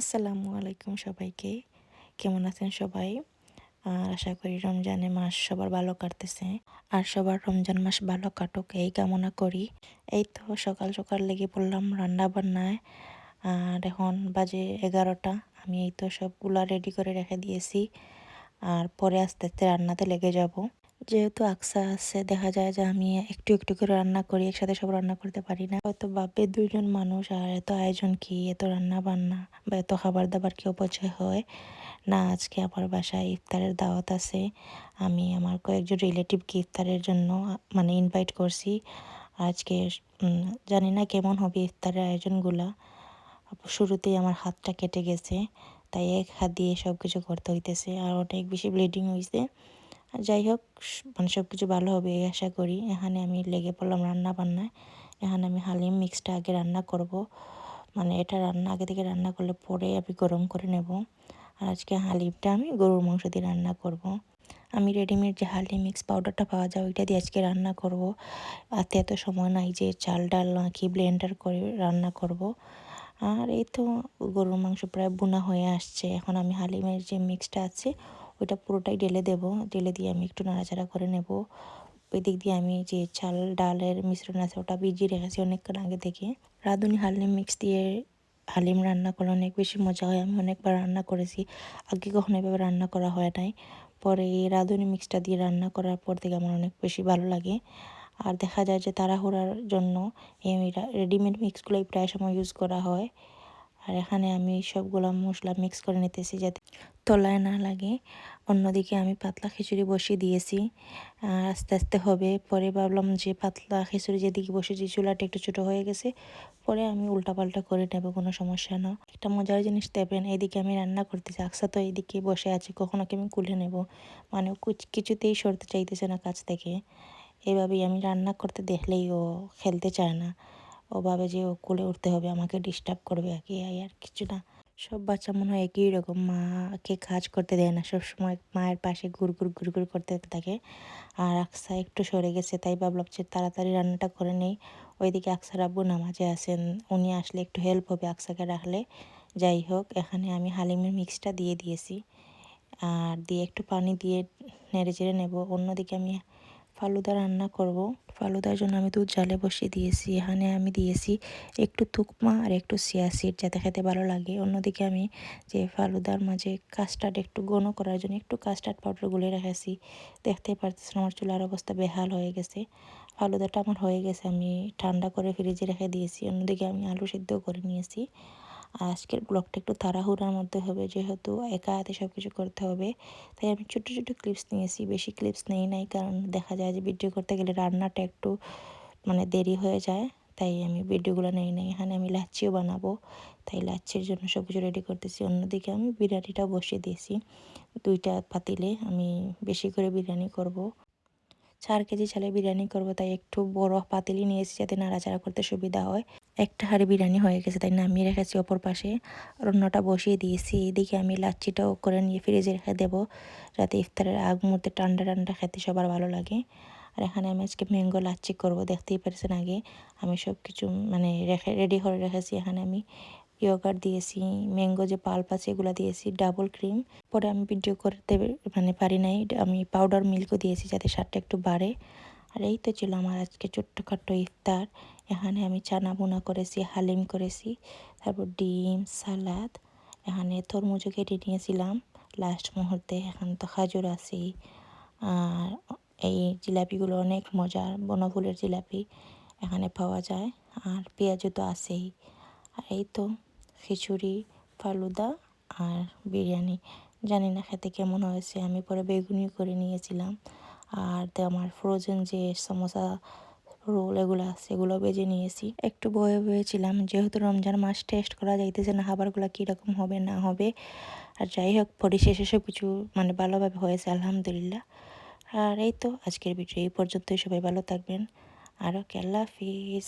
আসসালামু আলাইকুম সবাইকে। কেমন আছেন সবাই? আর আশা করি রমজানে মাস সবার ভালো কাটতেছে। আর সবার রমজান মাস ভালো কাটুক, এই কামনা করি। এই তো সকাল সকাল লেগে পড়লাম রান্না বান্নায় আর এখন বাজে এগারোটা, আমি এই তো সবগুলা রেডি করে রেখে দিয়েছি। আর পরে আস্তে আস্তে রান্নাতে লেগে যাব। যেহেতু আকসা আছে, দেখা যায় যে আমি একটু একটু করে রান্না করি, একসাথে সব রান্না করতে পারি না। হয়তো ভাববে দুইজন মানুষ আর এত আয়োজন কি, এত রান্না বান্না বা এত খাবার দাবার কি অপচয় হয়? না, আজকে আমার বাসায় ইফতারের দাওয়াত আছে। আমি আমার কয়েকজন রিলেটিভকে ইফতারের জন্য মানে ইনভাইট করছি। আজকে জানি না কেমন হবে ইফতারের আয়োজনগুলা। শুরুতেই আমার হাতটা কেটে গেছে, তাই এক হাত দিয়ে সব কিছু করতে হইতেছে। আর অনেক বেশি ব্লিডিং হয়েছে যাই হোক মানে সব কিছু ভালো হবে এই আশা করি। এখানে আমি লেগে পড়লাম রান্না বান্নায় এখানে আমি হালিম মিক্সটা আগে রান্না করব। মানে এটা রান্না, আগে থেকে রান্না করলে পরে আমি গরম করে নেব। আর আজকে হালিমটা আমি গরুর মাংস দিয়ে রান্না করব। আমি রেডিমেড যে হালিম মিক্স পাউডারটা পাওয়া যায়, ওইটা দিয়ে আজকে রান্না করব। আতে এত সময় নাই যে চাল ডাল নাকি ব্লেন্ডার করে রান্না করব। আর এই তো গরুর মাংস প্রায় বোনা হয়ে আসছে। এখন আমি হালিমের যে মিক্সটা আছে ওইটা পুরোটাই ঢেলে দেব। ঢেলে দিয়ে আমি একটু নাড়াচাড়া করে নেব। ওই দিক দিয়ে আমি যে চাল, ডালের মিশ্রণ আছে ওটা ভিজিয়ে রেখেছি অনেকক্ষণ আগে থেকে। রাঁধুনি হালিম মিক্স দিয়ে হালিম রান্না করলে অনেক বেশি মজা হয়। আমি অনেকবার রান্না করেছি। আগে কখনো এভাবে রান্না করা হয় নাই। পরে এই রাঁধুনি মিক্সটা দিয়ে রান্না করার পর থেকে আমার অনেক বেশি ভালো লাগে। আর দেখা যায় যে তাড়াহুড়ার জন্য এই রেডিমেড মিক্সগুলোই প্রায় সময় ইউজ করা হয়। আর এখানে আমি সবগুলো মশলা মিক্স করে নিতেছি যাতে তলায় না লাগে। অন্যদিকে আমি পাতলা খিচুড়ি বসিয়ে দিয়েছি। আস্তে আস্তে হবে। পরে ভাবলাম যে পাতলা খিচুড়ি যেদিকে বসেছি চুলাটা একটু ছোটো হয়ে গেছে। পরে আমি উল্টাপাল্টা করে নেব, কোনো সমস্যা না। একটা মজার জিনিস দেবেন এইদিকে আমি রান্না করতেছি, আকসা তো এইদিকে বসে আছি, কখনো কি আমি কুলে নেব? মানে কিছুতেই সরতে চাইতেছে না কাছ থেকে। এভাবেই আমি রান্না করতে দেখলেই ও খেলতে চায় না। ও ভাবে যে ও কোলে উঠতে হবে, আমাকে ডিস্টার্ব করবে আর কি আর কিছু না। সব বাচ্চা মনে হয় একই রকম, মাকে কাজ করতে দেয় না, সব সময় মায়ের পাশে ঘুর ঘুর ঘুর ঘুর করতে থাকে। আর আকসা একটু সরে গেছে, তাই ভাবলাম যে তাড়াতাড়ি রান্নাটা করে নেই। ওইদিকে আকসার আব্বু নামাজে আসেন উনি আসলে একটু হেল্প হবে আকসাকে রাখলে। যাই হোক, এখানে আমি হালিমের মিক্সটা দিয়ে দিয়েছি। আর দিয়ে একটু পানি দিয়ে নেড়ে চেড়ে নেব। অন্যদিকে আমি ফালুদা রান্না করব। ফালুদার জন্য আমি দুধ জালে বসিয়ে দিয়েছি। এখানে আমি দিয়েছি একটু তুকমা আর একটু সিয়া সিড যাতে খেতে ভালো লাগে। অন্যদিকে আমি যে ফালুদার মাঝে কাস্টার্ড একটু ঘন করার জন্য একটু কাস্টার্ড পাউডার গুলে রেখেছি। দেখতে পারতেছেন আমার চুলার অবস্থা বেহাল হয়ে গেছে। ফালুদাটা আমার হয়ে গেছে। আমি ঠান্ডা করে ফ্রিজে রেখে দিয়েছি। অন্যদিকে আমি আলু সিদ্ধ করে নিয়েছি। আজকের ব্লগটা একটু তাড়াহুড়ার মধ্যে হবে, যেহেতু একা হাতে সব কিছু করতে হবে। তাই আমি ছোটো ছোটো ক্লিপস নিয়েছি, বেশি ক্লিপস নেই নাই, কারণ দেখা যায় যে ভিডিও করতে গেলে রান্নাটা একটু মানে দেরি হয়ে যায়, তাই আমি ভিডিওগুলো নেই নাই। এখানে আমি লাচ্ছিও বানাবো, তাই লাচ্ছির জন্য সব কিছু রেডি করতেছি। অন্যদিকে আমি বিরিয়ানিটা বসিয়ে দিয়েছি, দুইটা পাতিলে আমি বেশি করে বিরিয়ানি করব। চার কেজি চালে বিরিয়ানি করব, তাই একটু বড় পাতিলি নিয়েছি যাতে নাড়াচাড়া করতে সুবিধা হয়। একটা হাড়ি বিরিয়ানি হয়ে গেছে, তাই নামিয়ে রেখেছি অপর পাশে। অন্যটা বসিয়ে দিয়েছি। এদিকে আমি লাচ্ছিটাও করে নিয়ে ফ্রিজে রেখে দেবো, যাতে ইফতারের আগ মুহূর্তে ঠান্ডা ঠান্ডা খেতে সবার ভালো লাগে। আর এখানে আমি আজকে ম্যাঙ্গো লাচ্ছি করব, দেখতেই পারছেন আগে। আমি সব কিছু মানে রেখে, রেডি করে রেখেছি এখানে আমি। ইয়োগার্ট দিয়েছি ম্যাঙ্গো যে পাল্প আছে এগুলো দিয়েছি ডাবল ক্রিম পরে আমি ভিডিও করতে মানে পারি নাই, আমি পাউডার মিল্কও দিয়েছি যাতে স্বাদটা একটু বাড়ে। আর এই তো ছিল আমার আজকে ছোট্টখাট্ট ইফতার। এখানে আমি চানা বোনা করেছি, হালিম করেছি, তারপর ডিম, সালাদ। এখানে তরমুজও কেটে নিয়েছিলাম লাস্ট মুহূর্তে, এখন তো খাজুর আছেই আর এই জিলাপিগুলো অনেক মজার, বনফুলের জিলাপি এখানে পাওয়া যায়। আর পেঁয়াজও তো আছেই। আর এই তো খিচুড়ি, ফালুদা আর বিরিয়ানি। জানি না খেতে কেমন হয়েছে, আমি পরে বেগুনি করে নিয়েছিলাম। আর আমার ফ্রোজেন যে সমোসা রোল এগুলো আছে, এগুলো বেজে নিয়েছি। একটু বয়ে বয়েছিলাম যেহেতু রমজান মাস টেস্ট করা যাইতেছে না, খাবারগুলো কীরকম হবে, না হবে। আর যাই হোক, পরিশেষে সব কিছু মানে ভালোভাবে হয়েছে, আলহামদুলিল্লাহ। আর এই তো, আজকের ভিডিও এই পর্যন্তই, সবাই ভালো থাকবেন। আর ওকে আল্লাহ হাফিজ